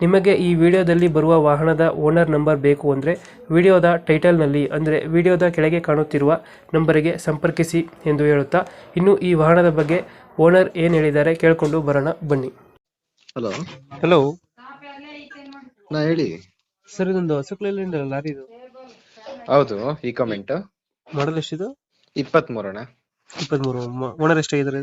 ನಿಮಗೆ ಈ ವಿಡಿಯೋದಲ್ಲಿ ಬರುವ ವಾಹನದ ಓನರ್ ನಂಬರ್ ಬೇಕು ಅಂದರೆ ವಿಡಿಯೋದ ಟೈಟಲ್ನಲ್ಲಿ ಅಂದರೆ ವಿಡಿಯೋದ ಕೆಳಗೆ ಕಾಣುತ್ತಿರುವ ನಂಬರಿಗೆ ಸಂಪರ್ಕಿಸಿ ಎಂದು ಹೇಳುತ್ತಾ ಇನ್ನು ಈ ವಾಹನದ ಬಗ್ಗೆ ಓನರ್ ಏನು ಹೇಳಿದ್ದಾರೆ ಕೇಳಿಕೊಂಡು ಬರೋಣ ಬನ್ನಿ. ಹಲೋ. ಹಲೋ. ನಾ ಹೇಳಿ. ಸರ್ ಇದೊಂದು ಹೊಸಕ್ಲಲ್ಲಿ ಲಾರಿ ಇದು? ಹೌದು ಈ ಕಮೆಂಟ್ ಮಾಡಲ್ ಎಷ್ಟಿದು? ಇಪ್ಪತ್ತ್ ಇಪ್ಪತ್ತ್ಮೂರು ಇಪ್ಪತ್ಮೂರು ಓನರ್ ಎಷ್ಟಾಗಿದ್ದಾರೆ?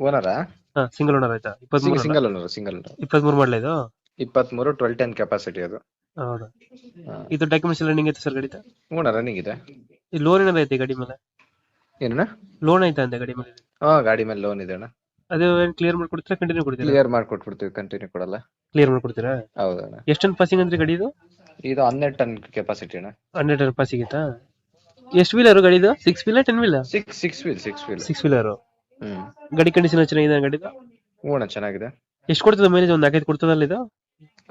ಓನರಾ? ಸಿಂಗಲ್ ಓನರ್ ಆಯ್ತಾ? ಇಪ್ಪತ್ಮೂರು ಸಿಂಗಲ್ ಓನರ್ ಸಿಂಗಲ್ ಓನರ್ ಇಪ್ಪತ್ಮೂರು ಮಾಡಲ ಇದು? ಇಪ್ಪತ್ಮೂರು ಟ್ವೆಲ್ ಟೆನ್ ಕೆಪಾಸಿಟಿ ಅದು. ಹೌದಾ. ಇದು ಡಾಕ್ಯುಮೆಂಟ್ಸ್ ಎಲ್ಲ ಐತೆ ಸರ್ ಗಡಿತಾ ಓನರ್ ರನ್ನಿಂಗ್ ಇದೆ. ಈ ಲೋನ್ ಏನಾದ್ರು ಐತೆ ಗಾಡಿ ಮೇಲೆ? ಏನಣ್ಣ? ಲೋನ್ ಐತೆ ಅಂತ ಗಾಡಿ ಮೇಲೆ? ಹಾ ಗಾಡಿ ಮೇಲೆ ಲೋನ್ ಇದೆ ಅಣ್ಣ. ಅದು ಏನು ಕ್ಲಿಯರ್ ಮಾಡ್ಕೊಡ್ತೀರಾ ಕಂಟಿನ್ಯೂ ಕೊಡ್ತೀರಾ? ಕ್ಲಿಯರ್ ಮಾಡ್ಕೊಟ್ಬಿಡ್ತೀವಿ ಕಂಟಿನ್ಯೂ ಕೊಡಲ್ಲ. ಕ್ಲಿಯರ್ ಮಾಡ್ಕೊಡ್ತೀರಾ? ಅಣ್ಣ. ಎಷ್ಟು ಟನ್ ಪಾಸಿಂಗ್ ಅಂದ್ರೆ ಗಾಡಿ ಇದು? ಇದು ಹನ್ನೆರಡು ಟನ್ ಕೆಪಾಸಿಟಿ ಅಣ್ಣ. ಹಂಡ್ರೆಡ್ ಟನ್ ಪಾಸಿಗಿತ್ತಾ ಎಷ್ಟು ವೀಲರ್ ಗಾಡಿ ಇದು? Six wheeler ten wheeler six six wheel six wheel six wheeler hmm. ಗಾಡಿ ಕಂಡೀಷನ್ ಚೆನ್ನಾಗಿದೆ ಗಾಡಿದು? ಹ್ಞೂ ಅಣ್ಣ ಚೆನ್ನಾಗಿದೆ. ಎಷ್ಟು ಕೊಡ್ತದೆ ಮೈಲೇಜ್ ಒಂದು ನಾಲ್ಕೈದು ಕೊಡ್ತದಲ್ಲ ಇದು?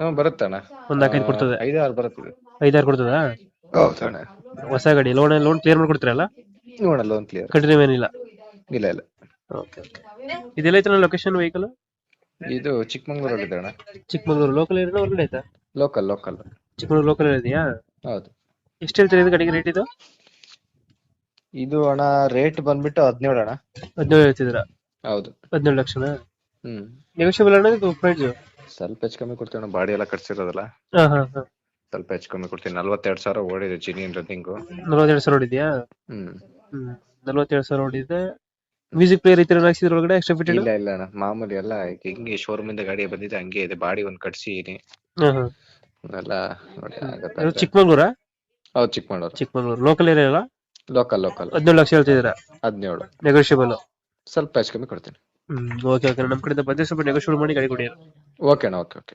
ಹ್ಮ್ ಬರುತ್ತೆ ಅಣ್ಣ. ಒಂದ್ ನಾಲ್ಕೈದು ಕೊಡ್ತದೆ. ಐದು ಆರು ಬರುತ್ತೆ ಐದಾರು ಕೊಡ್ತದ? ಹೌದು ಅಣ್ಣ. ಹೊಸ ಗಾಡಿ ಲೋನ್ ಲೋನ್ ಕ್ಲಿಯರ್ ಮಾಡ್ಕೊಡ್ತೀರಲ್ಲ ಹ್ಞೂ ಅಣ್ಣ ಲೋನ್ ಕ್ಲಿಯರ್ ಕಂಟಿನ್ಯೂ ಏನಿಲ್ಲ? ಇಲ್ಲ ಇಲ್ಲ. Okay okay. ಇದೆಲ್ಲ ಐತಲ್ಲ ಲೊಕೇಶನ್ ವೆಹಿಕಲ್ ಇದು ಚಿಕ್ಕಮಂಗ್ಳೂರಲ್ಲಿ ಇದೆ ಅಣ್ಣ. ಚಿಕ್ಕಮಗಳೂರು ಲೋಕಲ್ ಏರಿಯಾ ಹೊರಗಡೆ ಆಯ್ತಾ ಲೋಕಲ್ ಲೋಕಲ್ ಚಿಕ್ಕಮಗಳೂರು ಲೋಕಲ್ ಇದೆಯಾ? ಹೌದು. ಎಷ್ಟು ಹೇಳ್ತೀರಾ ಇದು ಗಾಡಿಗೆ ರೇಟ್ ಇದು? ಇದು ಅಣ್ಣ ರೇಟ್ ಬಂದ್ಬಿಟ್ಟು ಹದಿನೇಳು ಅಣ್ಣ. ಹದಿನೇಳು ಹೇಳ್ತಿದ್ದೀರಾ? ಹೌದು. ಹದಿನೇಳು ಲಕ್ಷನಾ? ಹ್ಮ್. ನೆಗೋಷಿಯಬಲ್ ಅಣ್ಣ ಇದು ಪ್ರೈಸ್ ಸ್ವಲ್ಪ ಹೆಚ್ಚು ಕಮ್ಮಿ ಕೊಡ್ತೀವಿ ಅಣ್ಣ ಬಾಡಿ ಎಲ್ಲ ಕಟ್ಸಿರೋದಲ್ಲ? ಹಾ ಹಾ ಹಾ. ಸ್ವಲ್ಪ ಹೆಚ್ಚು ಕಮ್ಮಿ ಕೊಡ್ತೀನಿ ನಲ್ವತ್ತೆರಡು ಸಾವಿರ ಓಡಿದೆ ಚಿನಿಯನ್ ರನ್ನಿಂಗು ನಲ್ವತ್ತೆರಡು ಸಾವಿರ ಹೊಡಿದ್ಯಾ ಹ್ಮ್. ಹ್ಮ್ ನಲವತ್ತೆರಡು ಸಾವಿರ ಹೊಡಿದೆ ಮ್ಯೂಸಿಕ್ ಪ್ಲೇಯರ್ ಈ ಹಾಕ್ಸಿದ್ರ ಒಳಗಡೆ ಎಕ್ಸ್ಟ್ರಾ ಫಿಟ್ ಇಲ್ಲ ಇಲ್ಲ ಅಣ್ಣ ಮಾಮೂಲಿ ಎಲ್ಲ ಹಿಂಗೆ ಶೋರೂಮ್ ಇಂದ ಗಾಡಿ ಬಂದಿದೆ ಹಂಗೆ ಇದೆ ಬಾಡಿ ಒಂದ್ ಕಟ್ಸಿದೀನಿ. ಹಾ ಹಾ. ಎಲ್ಲ ನೋಡಿ ಇದು ಹೌದು ಚಿಕ್ಕಮಂಗ್ಳೂರು. ಚಿಕ್ಕಮಗಳೂರು ಲೋಕಲ್ ಏರಿಯಾ ಅಲ್ಲ? ಲೋಕಲ್ ಲೋಕಲ್ ಹದಿನೇಳು ಲಕ್ಷ ಹೇಳ್ತಿದ್ದೀರಾ? ಹದಿನೇಳು. ನೆಗೋಷಿಯಬಲ್ ಸ್ವಲ್ಪ ಹೆಚ್ಚು ಕಮ್ಮಿ ಕೊಡ್ತೀನಿ. ಹ್ಮ್ ಓಕೆ ಓಕೆ ನಮ್ಮ ಕಡೆಯಿಂದ ಬಂದ್ರೆ ಸ್ವಲ್ಪ ನೆಗೋಷಿಯಬಲ್ ಮಾಡಿ ಗಾಡಿ ಕೊಡಿ. ಓಕೆ ಅಣ್ಣ ಓಕೆ ಓಕೆ